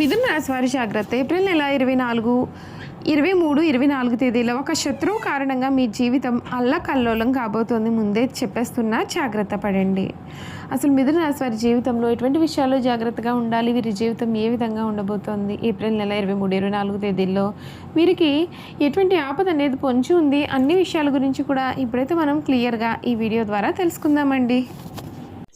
మిథున రాశివారి జాగ్రత్త. ఏప్రిల్ నెల ఇరవై నాలుగు ఇరవై మూడు ఇరవై నాలుగు తేదీలో ఒక శత్రువు కారణంగా మీ జీవితం అల్లకల్లోలం కాబోతోంది ముందే చెప్పేస్తున్నా జాగ్రత్త పడండి. అసలు మిథున రాశి వారి జీవితంలో ఎటువంటి విషయాల్లో జాగ్రత్తగా ఉండాలి? వీరి జీవితం ఏ విధంగా ఉండబోతోంది? ఏప్రిల్ నెల ఇరవై మూడు ఇరవై నాలుగు తేదీల్లో వీరికి ఎటువంటి ఆపద అనేది పొంచి ఉంది? అన్ని విషయాల గురించి కూడా ఇప్పుడైతే మనం క్లియర్గా ఈ వీడియో ద్వారా తెలుసుకుందామండి.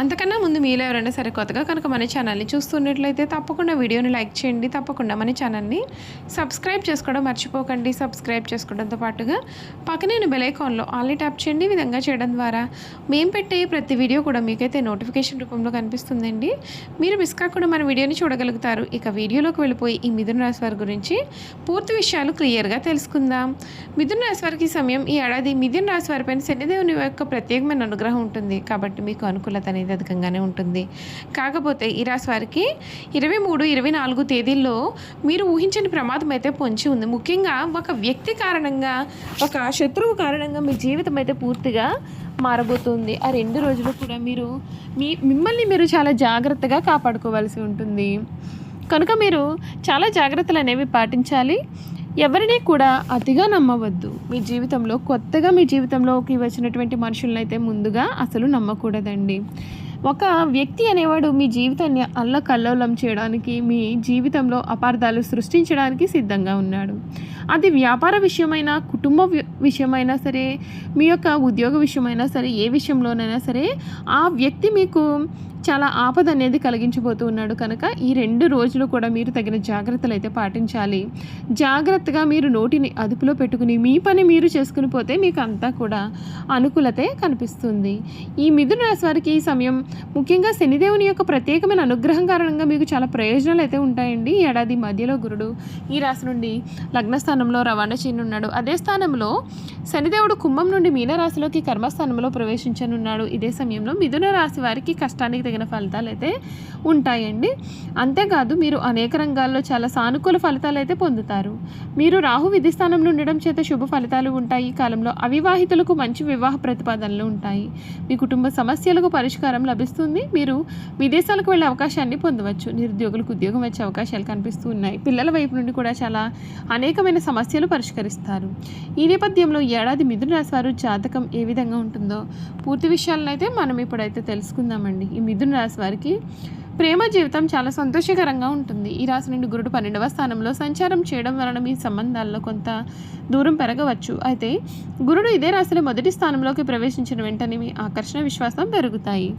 అంతకన్నా ముందు మీలో ఎవరైనా సరే కొత్తగా కనుక మన ఛానల్ని చూస్తున్నట్లయితే తప్పకుండా వీడియోని లైక్ చేయండి తప్పకుండా మన ఛానల్ని సబ్స్క్రైబ్ చేసుకోవడం మర్చిపోకండి. సబ్స్క్రైబ్ చేసుకోవడంతో పాటుగా పక్కనే బెలైకాన్లో ఆల్ని ట్యాప్ చేయండి. విధంగా చేయడం ద్వారా మేము పెట్టే ప్రతి వీడియో కూడా మీకైతే నోటిఫికేషన్ రూపంలో కనిపిస్తుందండి. మీరు మిస్ కాకుండా మన వీడియోని చూడగలుగుతారు. ఇక వీడియోలోకి వెళ్ళిపోయి ఈ మిథున రాశి వారి గురించి పూర్తి విషయాలు క్లియర్గా తెలుసుకుందాం. మిథున రాశి వారికి సమయం ఈ ఏడాది మిథున రాశి వారిపైన శనిదేవుని యొక్క ప్రత్యేకమైన అనుగ్రహం ఉంటుంది. కాబట్టి మీకు అనుకూలత అనేది అధికంగానే ఉంటుంది. కాకపోతే ఈ రాశి వారికి ఇరవై మూడు ఇరవై నాలుగు తేదీల్లో మీరు ఊహించని ప్రమాదం అయితే పొంచి ఉంది. ముఖ్యంగా ఒక వ్యక్తి కారణంగా ఒక శత్రువు కారణంగా మీ జీవితం అయితే పూర్తిగా మారబోతుంది. ఆ రెండు రోజులు కూడా మీరు మీ మిమ్మల్ని మీరు చాలా జాగ్రత్తగా కాపాడుకోవాల్సి ఉంటుంది. కనుక మీరు చాలా జాగ్రత్తలు అనేవి పాటించాలి. ఎవరిని కూడా అతిగా నమ్మవద్దు. మీ జీవితంలో కొత్తగా మీ జీవితంలోకి వచ్చినటువంటి మనుషులను అయితే ముందుగా అసలు నమ్మకూడదండి. ఒక వ్యక్తి అనేవాడు మీ జీవితాన్ని అల్లకల్లోలం చేయడానికి మీ జీవితంలో అపార్థాలు సృష్టించడానికి సిద్ధంగా ఉన్నాడు. అది వ్యాపార విషయమైనా కుటుంబ విషయమైనా సరే మీ యొక్క ఉద్యోగ విషయమైనా సరే ఏ విషయంలోనైనా సరే ఆ వ్యక్తి మీకు చాలా ఆపద అనేది కలిగించబోతూ ఉన్నాడు. కనుక ఈ రెండు రోజులు కూడా మీరు తగిన జాగ్రత్తలు అయితే పాటించాలి. జాగ్రత్తగా మీరు నోటిని అదుపులో పెట్టుకుని మీ పని మీరు చేసుకుని పోతే మీకు అంతా కూడా అనుకూలతే కనిపిస్తుంది. ఈ మిథున రాశి వారికి ఈ సమయం ముఖ్యంగా శనిదేవుని యొక్క ప్రత్యేకమైన అనుగ్రహం కారణంగా మీకు చాలా ప్రయోజనాలు అయితే ఉంటాయండి. ఈ ఏడాది మధ్యలో గురుడు ఈ రాశి నుండి లగ్న స్థానంలో రవాణా చేయనున్నాడు. అదే స్థానంలో శనిదేవుడు కుంభం నుండి మీనరాశిలోకి కర్మస్థానంలో ప్రవేశించనున్నాడు. ఇదే సమయంలో మిథున రాశి వారికి కష్టానికి తగిన ఫలితాలు అయితే ఉంటాయండి. అంతేకాదు మీరు అనేక రంగాల్లో చాలా సానుకూల ఫలితాలు అయితే పొందుతారు. మీరు రాహు విధి స్థానంలో ఉండడం చేత శుభ ఫలితాలు ఉంటాయి. ఈ కాలంలో అవివాహితులకు మంచి వివాహ ప్రతిపాదనలు ఉంటాయి. మీ కుటుంబ సమస్యలకు పరిష్కారం లభిస్తుంది. మీరు విదేశాలకు వెళ్ళే అవకాశాన్ని పొందవచ్చు. నిరుద్యోగులకు ఉద్యోగం వచ్చే అవకాశాలు కనిపిస్తూ ఉన్నాయి. పిల్లల వైపు నుండి కూడా చాలా అనేకమైన సమస్యలు పరిష్కరిస్తారు. ఈ నేపథ్యంలో ఏడాది మిథున రాశి వారు జాతకం ఏ విధంగా ఉంటుందో పూర్తి విషయాలను అయితే మనం ఇప్పుడైతే తెలుసుకుందామండి. ఈ మిథున రాశి వారికి ప్రేమ జీవితం చాలా సంతోషకరంగా ఉంటుంది. ఈ రాశి నుండి గురుడు పన్నెండవ స్థానంలో సంచారం చేయడం వలన మీ సంబంధాల్లో కొంత దూరం పెరగవచ్చు. అయితే గురుడు ఇదే రాశిలో మొదటి స్థానంలోకి ప్రవేశించిన వెంటనే మీ ఆకర్షణ విశ్వాసం పెరుగుతాయి.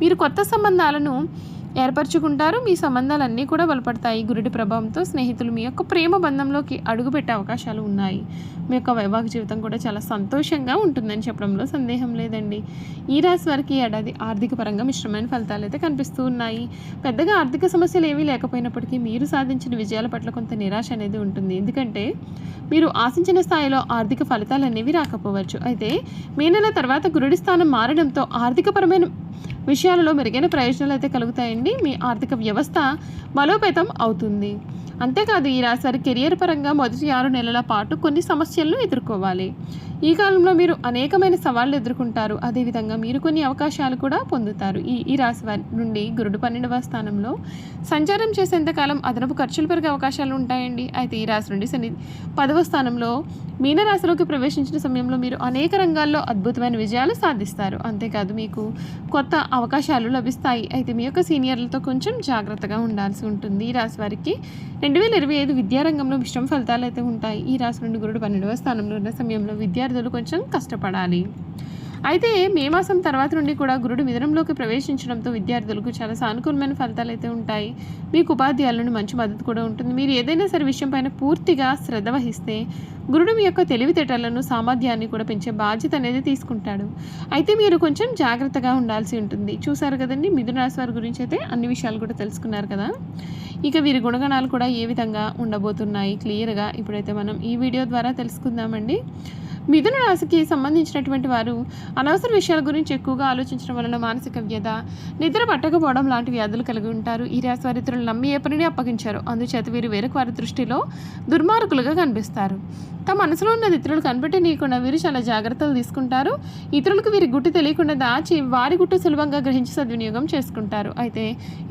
మీరు కొత్త సంబంధాలను ఏర్పరచుకుంటారు. మీ సంబంధాలన్నీ కూడా బలపడతాయి. గురుడి ప్రభావంతో స్నేహితులు మీ యొక్క ప్రేమ బంధంలోకి అడుగుపెట్టే అవకాశాలు ఉన్నాయి. మీ యొక్క వైవాహిక జీవితం కూడా చాలా సంతోషంగా ఉంటుందని చెప్పడంలో సందేహం లేదండి. ఈ రాశి వారికి ఏడాది ఆర్థిక పరంగా మిశ్రమైన ఫలితాలు అయితే కనిపిస్తూ ఉన్నాయి. పెద్దగా ఆర్థిక సమస్యలు ఏమీ లేకపోయినప్పటికీ మీరు సాధించిన విజయాల పట్ల కొంత నిరాశ అనేది ఉంటుంది. ఎందుకంటే మీరు ఆశించిన స్థాయిలో ఆర్థిక ఫలితాలు అనేవి రాకపోవచ్చు. అయితే మే నెల తర్వాత గురుడి స్థానం మారడంతో ఆర్థికపరమైన విషయాలలో మెరుగైన ప్రయోజనాలు అయితే కలుగుతాయండి. మీ ఆర్థిక వ్యవస్థ బలోపేతం అవుతుంది. అంతేకాదు ఈ రాశి కెరియర్ పరంగా మొదటి ఆరు నెలల పాటు కొన్ని సమస్యలను ఎదుర్కోవాలి. ఈ కాలంలో మీరు అనేకమైన సవాళ్ళు ఎదుర్కొంటారు. అదేవిధంగా మీరు కొన్ని అవకాశాలు కూడా పొందుతారు. ఈ ఈ రాశి వారి నుండి గురుడు పన్నెండవ స్థానంలో సంచారం చేసేంతకాలం అదనపు ఖర్చులు పెరిగే అవకాశాలు ఉంటాయండి. అయితే ఈ రాశి నుండి శని పదవ స్థానంలో మీనరాశిలోకి ప్రవేశించిన సమయంలో మీరు అనేక రంగాల్లో అద్భుతమైన విజయాలు సాధిస్తారు. అంతేకాదు మీకు కొత్త అవకాశాలు లభిస్తాయి. అయితే మీ యొక్క సీనియర్లతో కొంచెం జాగ్రత్తగా ఉండాల్సి ఉంటుంది. ఈ రాశి వారికి రెండు వేల ఇరవై ఐదు విద్యారంగంలో మిశ్రమ ఫలితాలు అయితే ఉంటాయి. ఈ రాశి నుండి గురుడు పన్నెండవ స్థానంలో ఉన్న సమయంలో విద్యార్థులు కొంచెం కష్టపడాలి. అయితే మే మాసం తర్వాత నుండి కూడా గురుడు మిథునంలోకి ప్రవేశించడంతో విద్యార్థులకు చాలా సానుకూలమైన ఫలితాలు అయితే ఉంటాయి. మీకు ఉపాధ్యాయుల నుండి మంచి మద్దతు కూడా ఉంటుంది. మీరు ఏదైనా సరే విషయం పైన పూర్తిగా శ్రద్ధ వహిస్తే గురుడు మీ యొక్క తెలివితేటలను సామర్థ్యాన్ని కూడా పెంచే బాధ్యత అనేది తీసుకుంటాడు. అయితే మీరు కొంచెం జాగ్రత్తగా ఉండాల్సి ఉంటుంది. చూసారు కదండి మిథున రాశి వారి గురించి అయితే అన్ని విషయాలు కూడా తెలుసుకున్నారు కదా. ఇక వీరి గుణగణాలు కూడా ఏ విధంగా ఉండబోతున్నాయి? క్లియర్గా ఇప్పుడైతే మనం ఈ వీడియో ద్వారా తెలుసుకుందామండి. మిథున రాశికి సంబంధించినటువంటి వారు అనవసర విషయాల గురించి ఎక్కువగా ఆలోచించడం వలన మానసిక వ్యధ నిద్ర పట్టకపోవడం లాంటి వ్యాధులు కలిగి ఉంటారు. ఈ రాశి వారి ఇతరులు నమ్మి ఏ పనిని అప్పగించారు. అందుచేత వీరు వేరొక వారి దృష్టిలో దుర్మార్గులుగా కనిపిస్తారు. తమ మనసులో ఉన్నది ఇతరులు కనిపెట్టనీయకుండా వీరు చాలా జాగ్రత్తలు తీసుకుంటారు. ఇతరులకు వీరి గుట్టు తెలియకుండా దాచి వారి గుట్టు సులభంగా గ్రహించి సద్వినియోగం చేసుకుంటారు. అయితే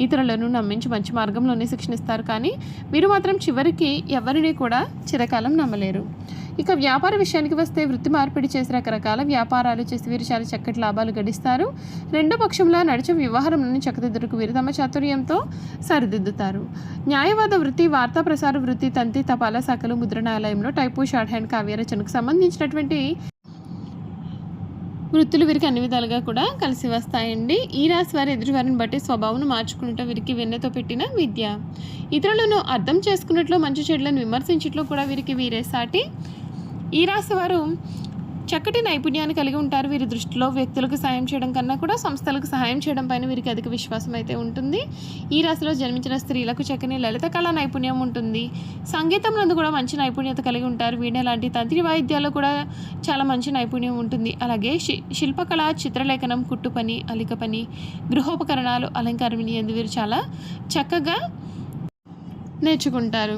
ఇతరులను నమ్మించి మంచి మార్గంలోనే శిక్షణిస్తారు కానీ వీరు మాత్రం చివరికి ఎవరిని కూడా చిరకాలం నమ్మలేరు. ఇక వ్యాపార విషయానికి వస్తే వృత్తి మార్పిడి చేసి రకరకాల వ్యాపారాలు చేసి వీరు చాలా చక్కటి లాభాలు గడిస్తారు. రెండో పక్షంలో నడిచే వ్యవహారంలోని చక్కదిద్దులకు వీరు తమ చాతుర్యంతో సరిదిద్దుతారు. న్యాయవాద వృత్తి వార్తా ప్రసార వృత్తి తంతి తపాలా శాఖలు ముద్రణాలయంలో టైపు షార్ట్ హ్యాండ్ కావ్యరచనకు సంబంధించినటువంటి వృత్తులు వీరికి అన్ని విధాలుగా కూడా కలిసి వస్తాయండి. ఈ రాశి వారి ఎదుటివారిని బట్టి స్వభావం మార్చుకుంటూ వీరికి వెన్నెతో పెట్టిన విద్య. ఇతరులను అర్థం చేసుకున్నట్లు మంచి చెడులను విమర్శించట్లో కూడా వీరికి వీరే సాటి. ఈ రాశి వారు చక్కటి నైపుణ్యాన్ని కలిగి ఉంటారు. వీరి దృష్టిలో వ్యక్తులకు సాయం చేయడం కన్నా కూడా సంస్థలకు సహాయం చేయడం పైన వీరికి అధిక విశ్వాసం అయితే ఉంటుంది. ఈ రాశిలో జన్మించిన స్త్రీలకు చక్కని లలిత కళా నైపుణ్యం ఉంటుంది. సంగీతం నందు కూడా మంచి నైపుణ్యత కలిగి ఉంటారు. వీణ లాంటి తంత్రి వాయిద్యాల్లో కూడా చాలా మంచి నైపుణ్యం ఉంటుంది. అలాగే శి శిల్పకళ చిత్రలేఖనం కుట్టు పని అలిక పని గృహోపకరణాలు అలంకారం ఎందు వీరు చాలా చక్కగా నేర్చుకుంటారు.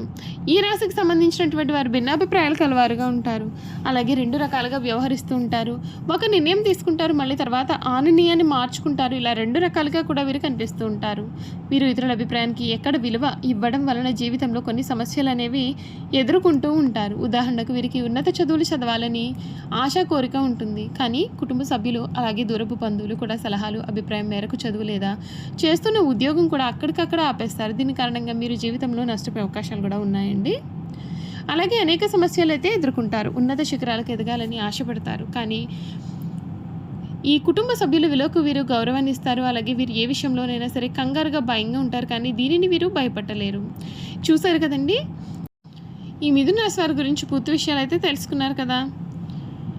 ఈ రాశికి సంబంధించినటువంటి వారు భిన్నాభిప్రాయాలు కలవారుగా ఉంటారు. అలాగే రెండు రకాలుగా వ్యవహరిస్తూ ఉంటారు. ఒక నిర్ణయం తీసుకుంటారు మళ్ళీ తర్వాత ఆ నిర్ణయాన్ని మార్చుకుంటారు. ఇలా రెండు రకాలుగా కూడా వీరు కనిపిస్తూ ఉంటారు. వీరు ఇతరుల అభిప్రాయానికి ఎక్కడ విలువ ఇవ్వడం వలన జీవితంలో కొన్ని సమస్యలు అనేవి ఎదుర్కొంటూ ఉంటారు. ఉదాహరణకు వీరికి ఉన్నత చదువులు చదవాలని ఆశా కోరిక ఉంటుంది. కానీ కుటుంబ సభ్యులు అలాగే దూరపు బంధువులు కూడా సలహాలు అభిప్రాయం మేరకు చదువు లేదా చేస్తున్న ఉద్యోగం కూడా అక్కడికక్కడ ఆపేస్తారు. దీని కారణంగా మీరు జీవితంలో నష్టపోయే అవకాశాలు కూడా ఉన్నాయండి. అలాగే అనేక సమస్యలు అయితే ఎదుర్కొంటారు. ఉన్నత శిఖరాలకు ఎదగాలని ఆశపడతారు. కానీ ఈ కుటుంబ సభ్యులు విలువకు వీరు గౌరవాన్ని ఇస్తారు. అలాగే వీరు ఏ విషయంలోనైనా సరే కంగారుగా భయంగా ఉంటారు. కానీ దీనిని వీరు భయపడలేరు చూశారు కదండి? ఈ మిథున రాశి వారి గురించి పూర్తి విషయాలు అయితే తెలుసుకున్నారు కదా.